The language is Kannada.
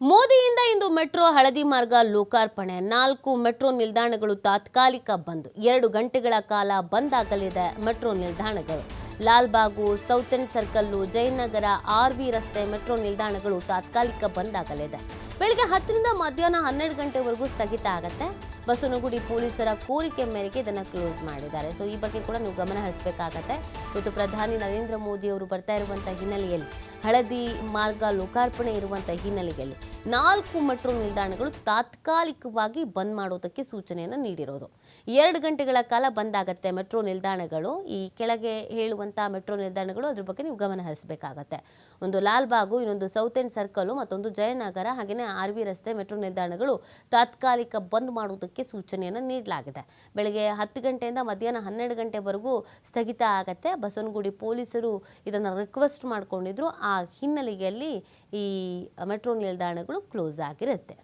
ಮೋದಿಯಿಂದ ಇಂದು ಮೆಟ್ರೋ ಹಳದಿ ಮಾರ್ಗ ಲೋಕಾರ್ಪಣೆ. ನಾಲ್ಕು ಮೆಟ್ರೋ ನಿಲ್ದಾಣಗಳು ತಾತ್ಕಾಲಿಕ ಬಂದ್. ಎರಡು ಗಂಟೆಗಳ ಕಾಲ ಬಂದ್ ಆಗಲಿದೆ ಮೆಟ್ರೋ ನಿಲ್ದಾಣಗಳು. Lalbagh South End circle, Jayanagar, R V ರಸ್ತೆ ಮೆಟ್ರೋ ನಿಲ್ದಾಣಗಳು ತಾತ್ಕಾಲಿಕ ಬಂದ್ ಆಗಲಿದೆ. ಬೆಳಿಗ್ಗೆ ಹತ್ತರಿಂದ ಮಧ್ಯಾಹ್ನ ಹನ್ನೆರಡು ಗಂಟೆವರೆಗೂ ಸ್ಥಗಿತ ಆಗತ್ತೆ. ಬಸವನಗುಡಿ ಪೊಲೀಸರ ಕೋರಿಕೆ ಮೇರೆಗೆ ಇದನ್ನು ಕ್ಲೋಸ್ ಮಾಡಿದ್ದಾರೆ. ಸೊ ಈ ಬಗ್ಗೆ ಕೂಡ ನೀವು ಗಮನ ಹರಿಸಬೇಕಾಗತ್ತೆ. ಇವತ್ತು ಪ್ರಧಾನಿ ನರೇಂದ್ರ ಮೋದಿ ಅವರು ಬರ್ತಾ ಇರುವಂಥ ಹಿನ್ನೆಲೆಯಲ್ಲಿ, ಹಳದಿ ಮಾರ್ಗ ಲೋಕಾರ್ಪಣೆ ಇರುವಂಥ ಹಿನ್ನೆಲೆಯಲ್ಲಿ ನಾಲ್ಕು ಮೆಟ್ರೋ ನಿಲ್ದಾಣಗಳು ತಾತ್ಕಾಲಿಕವಾಗಿ ಬಂದ್ ಮಾಡೋದಕ್ಕೆ ಸೂಚನೆಯನ್ನು ನೀಡಿರೋದು. ಎರಡು ಗಂಟೆಗಳ ಕಾಲ ಬಂದ್ ಆಗತ್ತೆ ಮೆಟ್ರೋ ನಿಲ್ದಾಣಗಳು. ಈ ಕೆಳಗೆ ಹೇಳುವಂಥ ಮೆಟ್ರೋ ನಿಲ್ದಾಣಗಳು, ಅದ್ರ ಬಗ್ಗೆ ನೀವು ಗಮನ ಹರಿಸಬೇಕಾಗತ್ತೆ. ಒಂದು ಲಾಲ್ಬಾಗು, ಇನ್ನೊಂದು ಸೌತ್ ಎಂಡ್ ಸರ್ಕಲ್, ಮತ್ತೊಂದು ಜಯನಗರ ಹಾಗೆಯೇ ಆರ್ ವಿ ರಸ್ತೆ ಮೆಟ್ರೋ ನಿಲ್ದಾಣಗಳು ತಾತ್ಕಾಲಿಕ ಬಂದ್ ಮಾಡುವುದಕ್ಕೆ ಸೂಚನೆಯನ್ನು ನೀಡಲಾಗಿದೆ. ಬೆಳಗ್ಗೆ ಹತ್ತು ಗಂಟೆಯಿಂದ ಮಧ್ಯಾಹ್ನ ಹನ್ನೆರಡು ಗಂಟೆವರೆಗೂ ಸ್ಥಗಿತ ಆಗತ್ತೆ. ಬಸವನಗುಡಿ ಪೊಲೀಸರು ಇದನ್ನು ರಿಕ್ವೆಸ್ಟ್ ಮಾಡಿಕೊಂಡಿದ್ರು. ಆ ಹಿನ್ನೆಲೆಯಲ್ಲಿ ಈ ಮೆಟ್ರೋ ನಿಲ್ದಾಣಗಳು ಕ್ಲೋಸ್ ಆಗಿರುತ್ತೆ.